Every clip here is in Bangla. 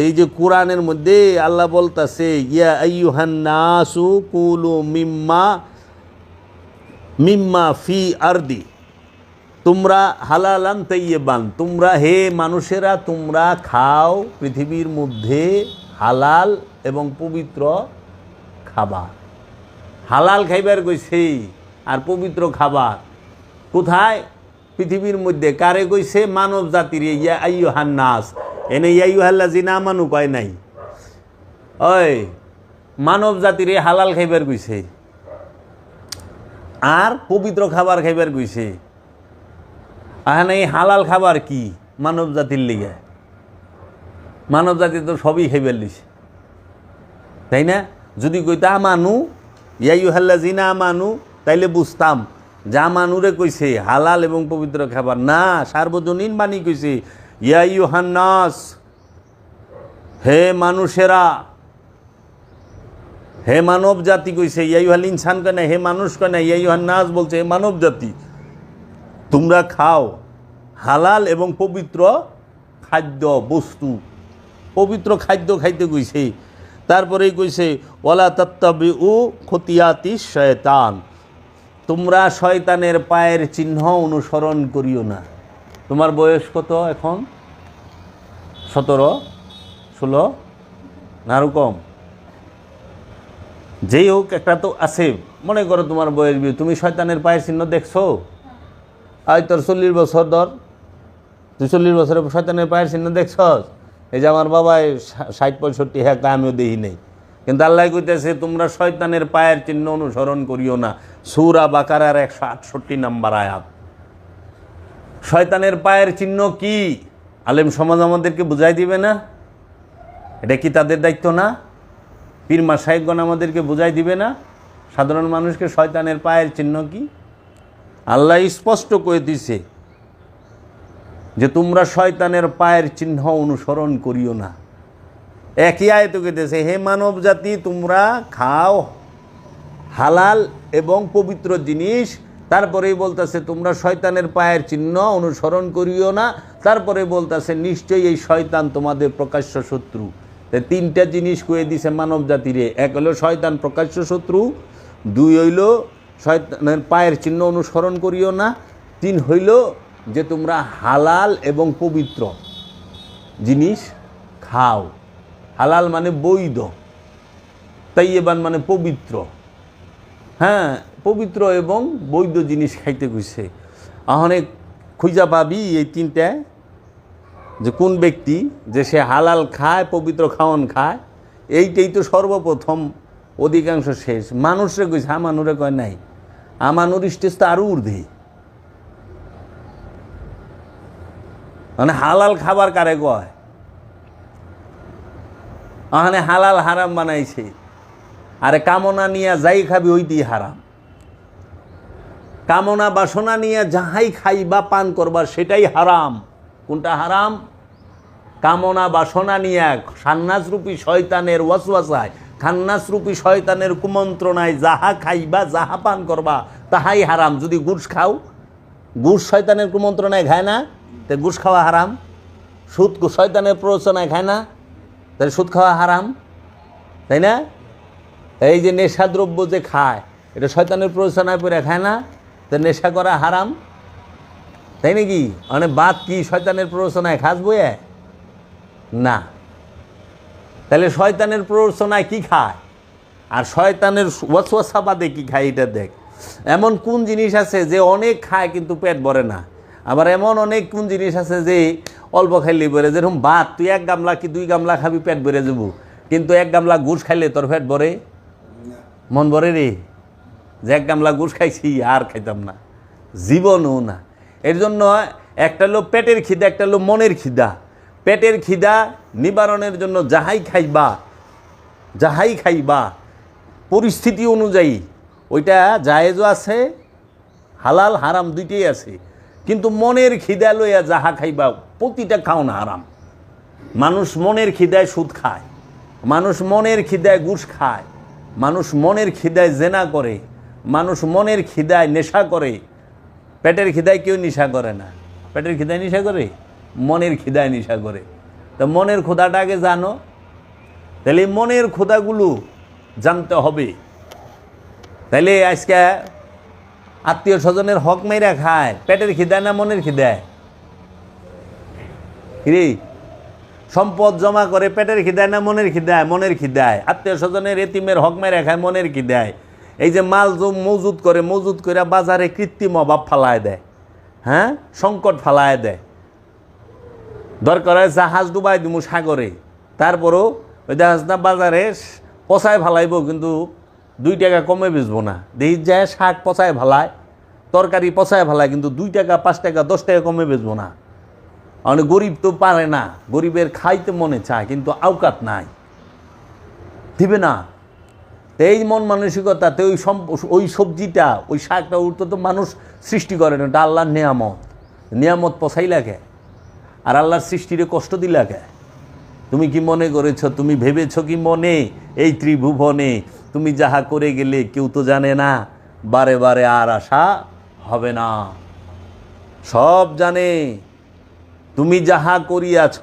এই যে কোরআনের মধ্যে আল্লাহ বলতাছে, ইয়া আইয়ুহান নাসু কুলু মিম্মা মিম্মা ফি আরদি। তোমরা হালালান তৈবান তোমরা হে মানুষেরা, তোমরা খাও পৃথিবীর মধ্যে হালাল এবং পবিত্র খাবার। হালাল খাইবার কইছে আর পবিত্র খাবার। কোথায়? পৃথিবীর মধ্যে। কারে কইছে? মানব জাতির ইয়া আইয়ুহান নাস। এনে ইয়াইহাল্লা জিনা মানু কয় নাই। ওই মানব জাতির হালাল খাইবার কইছে। আর পবিত্র খাবার খাইবার কইছে। আহান এই হালাল খাবার কি মানব জাতির লিগে? মানব জাতি তো সবই খাইবার লিছে। তাই না? যদি কইতা মানু ইয়াইহাল্লা জিনা মানু তাইলে বুঝতাম যা মানুরে কইছে হালাল এবং পবিত্র খাবার। না, সার্বজনীন বাণী কইছে ইয়াইহান্নাস হে মানুষেরা, হে মানব জাতি কইছে ইয়াইহাল ইনসান কেন হে মানুষ কেন ইয়াইহান নাস বলছে, হে মানব জাতি তোমরা খাও হালাল এবং পবিত্র খাদ্য, বস্তু। পবিত্র খাদ্য খাইতে কইছে। তারপরেই কইছে ওলা তত্ত্ববি উ খতিয়াতি শয়তান। তোমরা শয়তানের পায়ের চিহ্ন অনুসরণ করিও না। তোমার বয়স কত এখন? সতেরো, ষোলো, না আরও কম? যেই হোক, একটা তো আছে। মনে করো তোমার বয়স বিয়ে, তুমি শয়তানের পায়ের চিহ্ন দেখছ? আজ তোর চল্লিশ বছর ধর। তুই চল্লিশ বছরে শয়তানের পায়ের চিহ্ন দেখছস? এই যে আমার বাবাই ষাট, পঁয়ষট্টি হ্যাঁ আমিও দেখি নেই। কিন্তু আল্লাহ কইতেছে, তোমরা শয়তানের পায়ের চিহ্ন অনুসরণ করিও না। সুরা বাকারার একশো আটষট্টি নাম্বার আয়াত। শয়তানের পায়ের চিহ্ন কি? আলেম সমাজ আমাদেরকে বুঝাই দিবে না? এটা কি তাদের দায়িত্ব না? পীরমা সাহেবগণ আমাদেরকে বুঝাই দিবে না? সাধারণ মানুষকে শয়তানের পায়ের চিহ্ন কি? আল্লাহ স্পষ্ট করে দিছে যে তোমরা শয়তানের পায়ের চিহ্ন অনুসরণ করিও না। একই আয়ত কেটেছে হে মানব জাতি, তোমরা খাও হালাল এবং পবিত্র জিনিস তারপরেই বলতেছে, তোমরা শয়তানের পায়ের চিহ্ন অনুসরণ করিও না। তারপরে বলতেছে, নিশ্চয়ই এই শয়তান তোমাদের প্রকাশ্য শত্রু। তাই তিনটা জিনিস কয়ে দিছে মানব জাতিরে। এক হলো শয়তান প্রকাশ্য শত্রু, দুই হইল শয়তানের পায়ের চিহ্ন অনুসরণ করিও না, তিন হইল যে তোমরা হালাল এবং পবিত্র জিনিস খাও। হালাল মানে বৈধ তাইয়েবান মানে পবিত্র। হ্যাঁ পবিত্র এবং বৈধ জিনিস খাইতে কইছে। অনেক খুঁজা পাবি এই তিনটা, যে কোন ব্যক্তি, যে সে হালাল খায়, পবিত্র খাওয়ান খায়, এইটাই তো সর্বপ্রথম, অধিকাংশ শেষ। মানুষরে কইছে, আমানুরে কয় নাই। আমানুর স্টেজ তো আরও ঊর্ধ্বে। মানে হালাল খাবার কারে কয়? আহানে হালাল হারাম বানাইছে। আরে কামনা নিয়ে যাই খাবি ওইটি হারাম। কামনা বাসনা নিয়ে যাহাই খাইবা পান করবা সেটাই হারাম। কোনটা হারাম? কামনা বাসনা নিয়ে সান্নাসরূপী শয়তানের ওয়াসওয়াসায় খান্নাসরূপী শয়তানের কুমন্ত্রণায় যাহা খাইবা যাহা পান করবা, তাহাই হারাম। যদি গুড় খাও, গুড় শয়তানের কুমন্ত্রণায় খায় না, তে গুড় খাওয়া হারাম। সুদ শয়তানের প্ররোচনায় খায় না তাহলে সুদ খাওয়া হারাম। তাই না? এই যে নেশাদ্রব্য যে খায়, এটা শয়তানের প্ররোচনায় পরে খায় না। তো নেশা করা হারাম? তাই নাকি? মানে বাদ কি শয়তানের প্ররোচনায় খাস বইয়ে? না। তাহলে শয়তানের প্ররোচনায় কি খায়? আর শয়তানের ওয়াসওয়াসা বাদে কি খায় এটা দেখ। এমন কোন জিনিস আছে যে অনেক খায় কিন্তু পেট ভরে না? আবার এমন অনেক কোন জিনিস আছে যে অল্প খাইলে ভরে। যেরকম ভাত তুই এক গামলা কি দুই গামলা খাবি পেট ভরে যাব। কিন্তু এক গামলা গুড় খাইলে তোর পেট ভরে? মন ভরে রে? যে এক গামলা গুড় খাইছি, আর খাইতাম না। জীবনও না। এর জন্য একটা হলো পেটের খিদা, একটা হলো মনের খিদা। পেটের খিদা নিবারণের জন্য যাহাই খাইবা যাহাই খাইবা, পরিস্থিতি অনুযায়ী ওইটা জায়েজও আছে, হালাল, হারাম দুইটাই আছে। কিন্তু মনের খিদা লইয়া যাহা খাইবা, প্রতিটা খাও না হারাম। মানুষ মনের খিদায় সুদ খায়, মানুষ মনের খিদায় ঘুষ খায়, মানুষ মনের খিদায় জেনা করে মানুষ মনের খিদায় নেশা করে। পেটের খিদায় কেউ নেশা করে না। পেটের খিদায় নেশা করে? মনের খিদায় নেশা করে। তো মনের খোদাটা আগে জানো। তাহলে মনের খোদাগুলো জানতে হবে। তাহলে আজকে আত্মীয় স্বজনের হক মেরা খায়। পেটের খিদায় না মনের খিদায়? রে সম্পদ জমা করে পেটের খিদায় না মনের খিদায়? মনের খিদায়। আত্মীয় স্বজনের এতিমের হক মেরা খায়, মনের খিদায়। এই যে মাল মজুত করে মজুত করে বাজারে কৃত্রিম অভাব ফালায় দেয়। হ্যাঁ? সংকট ফালায় দেয়। দরকার হয় জাহাজ ডুবাই দিমু সাগরে। তারপরও ওই জাহাজ না বাজারে পচায় ফালাইব, কিন্তু দুই টাকা কমে বেচবো না। দেখি যায় শাক পচায় ফালায়, তরকারি পচায় ফালায়, কিন্তু দুই টাকা, পাঁচ টাকা, দশ টাকা কমে বেচবো না। অনেক গরিব তো পারে না। গরিবের খাইতে মনে চায়, কিন্তু আওকাত নাই। দিবে না। এই মন মানসিকতাতে ওই ওই সবজিটা, ওই শাকটা উঠতে তো মানুষ সৃষ্টি করে না, ওটা আল্লাহর নিয়ামত। নিয়ামত পচাই লাগে আর আল্লাহর সৃষ্টিরে কষ্ট দিলাকে তুমি কি মনে করেছ, তুমি ভেবেছ কি মনে? এই ত্রিভুবনে তুমি যাহা করে গেলে কেউ তো জানে না, বারে বারে আর আশা হবে না। সব জানে, তুমি যাহা করিয়াছ,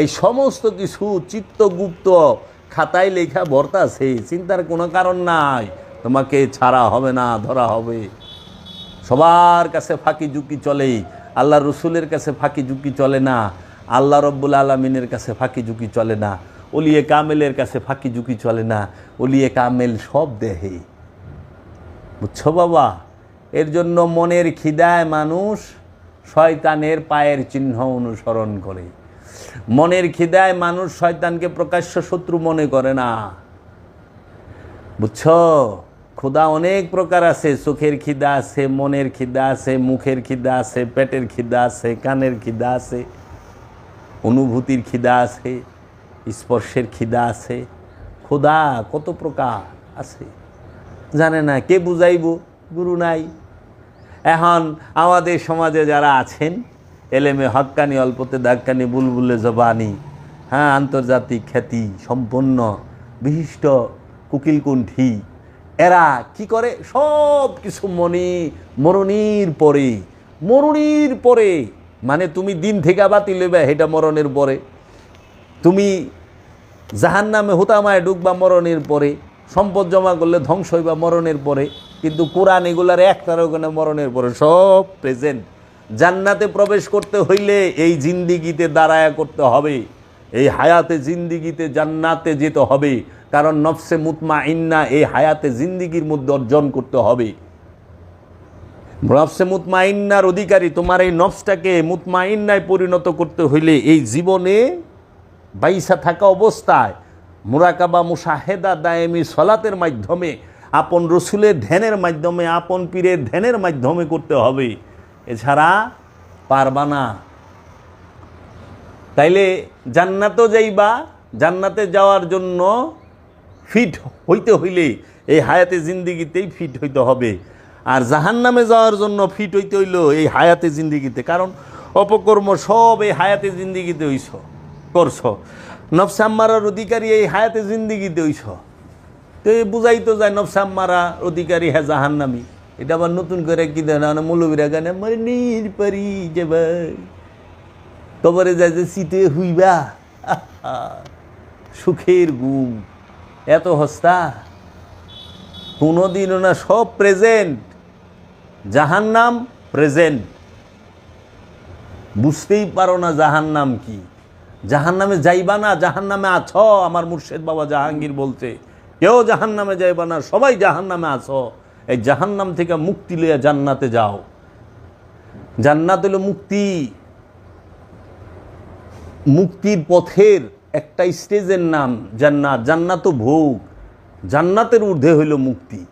এই সমস্ত কিছু চিত্তগুপ্ত খাতায় লেখা ভর্তাছে চিন্তার কোনো কারণ নাই। তোমাকে ছাড়া হবে না, ধরা হবে। সবার কাছে ফাঁকি ঝুঁকি চলে আল্লাহ রসুলের কাছে ফাঁকি ঝুঁকি চলে না, আল্লাহ রব্বুল আলমিনের কাছে ফাঁকি ঝুঁকি চলে না, অলিয়ে কামেলের কাছে ফাঁকি ঝুঁকি চলে না, অলিয়ে কামেল সব দেহে। বুঝছ বাবা? এর জন্য মনের খিদায় মানুষ শয়তানের পায়ের চিহ্ন অনুসরণ করে। মনের খিদায় মানুষ শয়তানকে প্রকাশ্য শত্রু মনে করে না। বুঝছ? ক্ষুদা অনেক প্রকার আছে। চোখের খিদা আছে, মনের খিদা আছে, মুখের খিদা আছে, পেটের খিদা আছে, কানের খিদা আছে, অনুভূতির খিদা আছে, স্পর্শের খিদা আছে। ক্ষুদা কত প্রকার আছে। জানে না কে বুঝাইব? গুরু নাই। এখন আমাদের সমাজে যারা আছেন এলেমে হক্কানি অল্পতে দাক্কানি বুলবুলে জবানি হ্যাঁ আন্তর্জাতিক খ্যাতি সম্পন্ন, বিশিষ্ট কুকিলকুণ্ঠী। এরা কি করে? সব কিছু মনে, মরণীর পরে। মরণীর পরে। মানে তুমি দিন থেকে বাতিল হইবা সেটা মরণের পরে। তুমি জাহান নামে হুতামায় ডুববা মরণের পরে। সম্পদ জমা করলে ধ্বংস হইবা মরণের পরে। কিন্তু কোরআন এগুলার একটারও ওখানে মরণের পরে। সব প্রেজেন্ট জান্নাতে প্রবেশ করতে হইলে এই জিন্দিগিতে দাঁড়ায়া করতে হবে। এই হায়াতে জিন্দিগিতে জান্নাতে যেতে হবে। কারণ নফসে মুতমা ইন্না এই হায়াতে জিন্দিগির মধ্যে অর্জন করতে হবে। নফসে মুতমাইন্নার অধিকারী, তোমার এই নফসটাকে মুতমা ইন্নায় পরিণত করতে হইলে এই জীবনে বাইসা থাকা অবস্থায় মুরাকাবা মুসাহেদা দায়েমি সলাতের মাধ্যমে, আপন রসুলের ধ্যানের মাধ্যমে, আপন পীরের ধ্যানের মাধ্যমে করতে হবে। এছাড়া পারবা না। তাইলে জান্নাতও যাইবা, জান্নাতে যাওয়ার জন্য ফিট হইতে হইলে এই হায়াতে জিন্দিগিতেই ফিট হইতে হবে। আর জাহান্নামে যাওয়ার জন্য ফিট হইতে হইল এই হায়াতে জিন্দিগিতে, কারণ অপকর্ম সব এই হায়াতে জিন্দিগিতে হইছ, করছ। নফসাম্মারার অধিকারী এই হায়াতে জিন্দিগিতে হইছ। তো বুঝাই তো যায় নফসাম্মারা অধিকারী হ্যাঁ জাহান্নামি। এটা আবার নতুন করে কি দেয় না মৌলবীরা গানে আমার নীর পারি যে কবরে যায় যে শীতে হুইবা। সুখের গুম এত হস্তা। কোনোদিনও না সব প্রেজেন্ট জাহান্নাম প্রেজেন্ট বুঝতেই পারো না জাহান্নাম কি। জাহান্নামে যাইবা না, জাহান্নামে আছ, আমার মুর্শেদ বাবা জাহাঙ্গীর বলছে। কেউ জাহান্নামে যাইবা না, সবাই জাহান্নামে আছো। এই জাহান্নাম থেকে মুক্তি লিয়ে জান্নাতে যাও। জান্নাত হলো মুক্তি। মুক্তির পথের একটা স্টেজের নাম জান্নাত। জান্নাত ভোগ। জান্নাতের ঊর্ধ্বে হইল মুক্তি।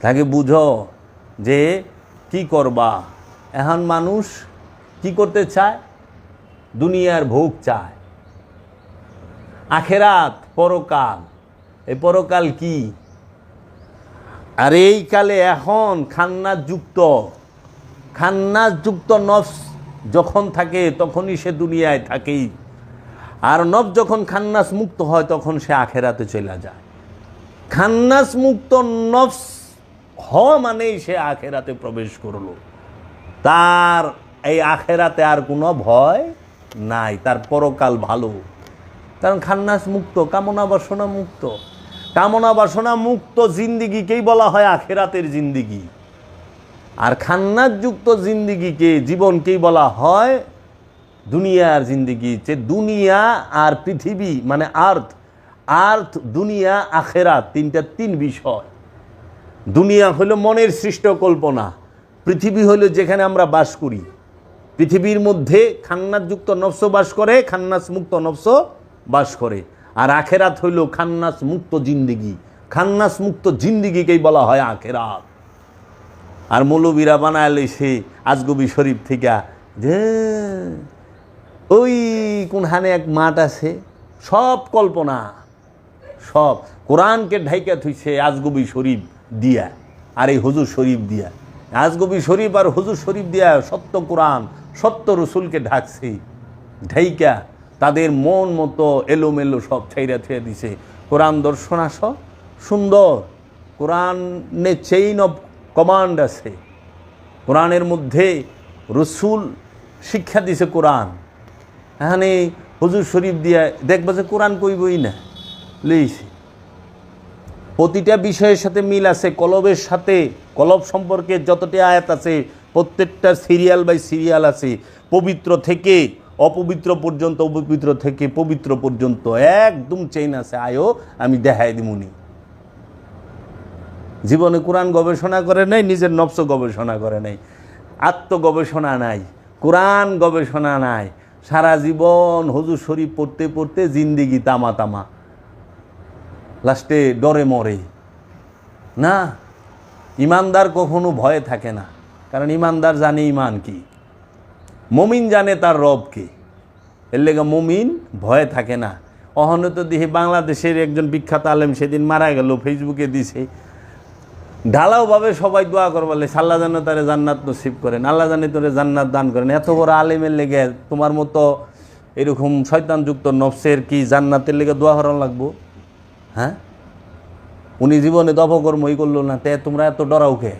তাকে বুঝো যে কি করবা? এখন মানুষ কি করতে চায়? দুনিয়ার ভোগ চায়। আখেরাত, পরকাল। এই পরকাল কি? আর এই কালে এখন খান্নাস যুক্ত। যুক্ত নফস যখন থাকে, তখনই সে দুনিয়ায় থাকেই। আর নফ যখন খান্নাস মুক্ত হয়, তখন সে আখেরাতে চলে যায়। খান্নাস মুক্ত নফস হওয়া মানেই সে আখেরাতে প্রবেশ করল। তার এই আখেরাতে আর কোনো ভয় নাই, তার পরকাল ভালো। কারণ খান্নাস মুক্ত, কামনা বাসনা মুক্ত। কামনা বাসনা মুক্ত জিন্দিগিকেই বলা হয় আখেরাতের জিন্দিগি। আর খান্নাসযুক্ত জিন্দিগিকে জীবনকেই বলা হয় দুনিয়ার জিন্দিগি, যে দুনিয়া আর পৃথিবী মানে আর্থ আর্থ, দুনিয়া, আখেরাত, তিনটা তিন বিষয়। দুনিয়া হলো মনের সৃষ্ট কল্পনা পৃথিবী হলো যেখানে আমরা বাস করি। পৃথিবীর মধ্যে খান্নাসযুক্ত নফস বাস করে খান্নাস মুক্ত নফস বাস করে। আর আখেরাত হইল খান্নাস মুক্ত জিন্দিগি। খান্নাস মুক্ত জিন্দিগিকেই বলা হয় আখেরাত। আর মৌলবীরা বানায় সে আজগবি শরীফ থেকে যে ওই কোনখানে এক মাঠ আছে, সব কল্পনা, সব। কোরআনকে ঢাইকা থুইছে আজগবি শরীফ দিয়া আর এই হুজুর শরীফ দিয়া। আজগবি শরীফ আর হুজুর শরীফ দিয়া সত্য কোরআন, সত্য রসুলকে ঢাকছে, ঢাইকা তাদের মন মতো এলোমেলো সব ছাইরা থুয়ে দিছে। কোরআন দর্শন আস, সুন্দর। কোরআনে চেইন অফ কমান্ড আছে। কোরআনের মধ্যে রসুল শিক্ষা দিছে কোরআন। এখানে হুজুর শরীফ দিয়া দেখবা যে কোরআন কইবই না। লইছে প্রতিটা বিষয়ের সাথে মিল আছে, কলবের সাথে। কলব সম্পর্কে যতটি আয়াত আছে, প্রত্যেকটা সিরিয়াল বাই সিরিয়াল আছে। পবিত্র থেকে অপবিত্র পর্যন্ত, অপবিত্র থেকে পবিত্র পর্যন্ত একদম চেইন আছে। আয়ো, আমি দেখাই দিমুনি জীবনে কোরআন গবেষণা করে নাই, নিজের নবস গবেষণা করে নাই। আত্মগবেষণা নাই, কোরআন গবেষণা নাই। সারা জীবন হুজুর শরীফ পড়তে পড়তে জিন্দিগি তামা তামা। লাস্টে ডরে মরে। না, ইমানদার কখনো ভয়ে থাকে না। কারণ ইমানদার জানে ইমান কি। মমিন জানে তার রব কি। এর লেগে মমিন ভয়ে থাকে না। অহনে তো দেখি বাংলাদেশের একজন বিখ্যাত আলেম সেদিন মারা গেল, ফেসবুকে দিছে। ঢালাওভাবে সবাই দোয়া করবলে সাল্লা জানে তারে জান্নাত নসিব করেন, আল্লাহ জানে তোরে জান্নাত দান করেন। এত বড় আলেমের লেগে তোমার মতো এরকম শয়তানযুক্ত নফসের কি জান্নাতের লেগে দোয়া করা লাগবো? হ্যাঁ? উনি জীবনে দপকর্মই করল না, তে তোমরা এত ডরাও খে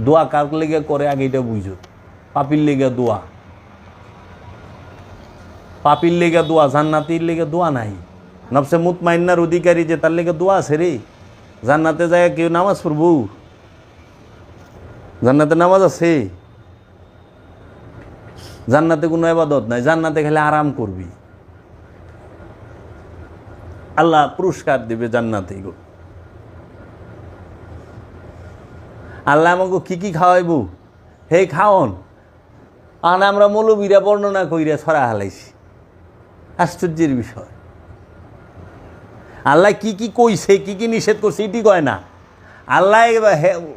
দোয়া কার লেগে করে, আগে এটা বুঝো। পাপির লেগে দোয়া। পাপির লেগে দোয়া, জান্নাতির লেগে দোয়া নাই। নবসে মুতমাইন্নার অধিকারী যে তার লেগে দোয়া আছে রে। জান্নাতে যায় কেউ নামাজ পড়ব। জান্নাতে নামাজ আছে। জান্নাতে কোনো আবাদত নাই, জান্নাতে খেলে আরাম করবি। আল্লাহ পুরস্কার দিবে জান্নাতে গো। আল্লাহ আমাকে কি কি খাওয়াইব? হে খাওন। আর আমরা মৌলবীরা বর্ণনা কইরা ছড়া হালাইছি। আশ্চর্যের বিষয়। আল্লাহ কি কি কইছে, কি কি নিষেধ করছে, এটি কয় না। আল্লাহ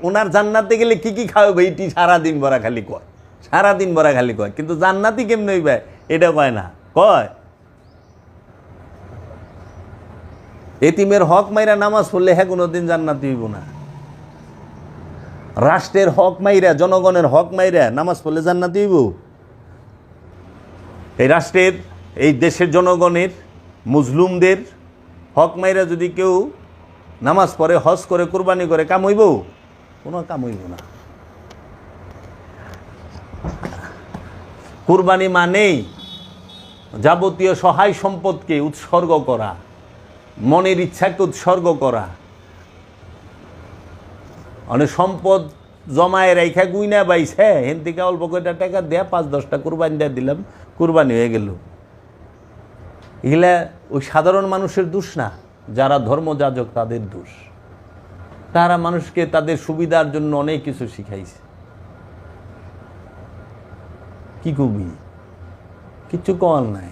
ওনার জান্নাতে গেলে কি কি খাওয়াবে এটি সারাদিন ভরা খালি কয়। সারাদিন ভরা খালি কয়। কিন্তু জান্নাতি কেমন হইবে, এটা কয় না। কয়? এতিমের হক মাইরা নামাজ পড়লে হ্যাঁ কোনোদিন জান্নাতি হইব না। রাষ্ট্রের হক মাইরা, জনগণের হক মাইরা নামাজ পড়লে জান্নাতি দিব এই রাষ্ট্রের, এই দেশের জনগণের, মুসলুমদের হক মাইরা যদি কেউ নামাজ পড়ে, হজ করে, কোরবানি করে, কাম হইব? কোনো কাম হইব না। কুরবানি মানেই যাবতীয় সহায় সম্পদকে উৎসর্গ করা, মনের ইচ্ছাকে উৎসর্গ করা অনেক সম্পদ জমায় রেখা গুইনা বাইছে, হেন থেকে অল্প কয়টা টাকা দেয়া, পাঁচ দশটা কুরবানি দিয়ে দিলাম, কুরবানি হয়ে গেল। এগুলা ওই সাধারণ মানুষের দোষ না, যারা ধর্মযাজক তাদের দোষ। তারা মানুষকে তাদের সুবিধার জন্য অনেক কিছু শিখাইছে। কি কবি? কিচ্ছু কল নাই।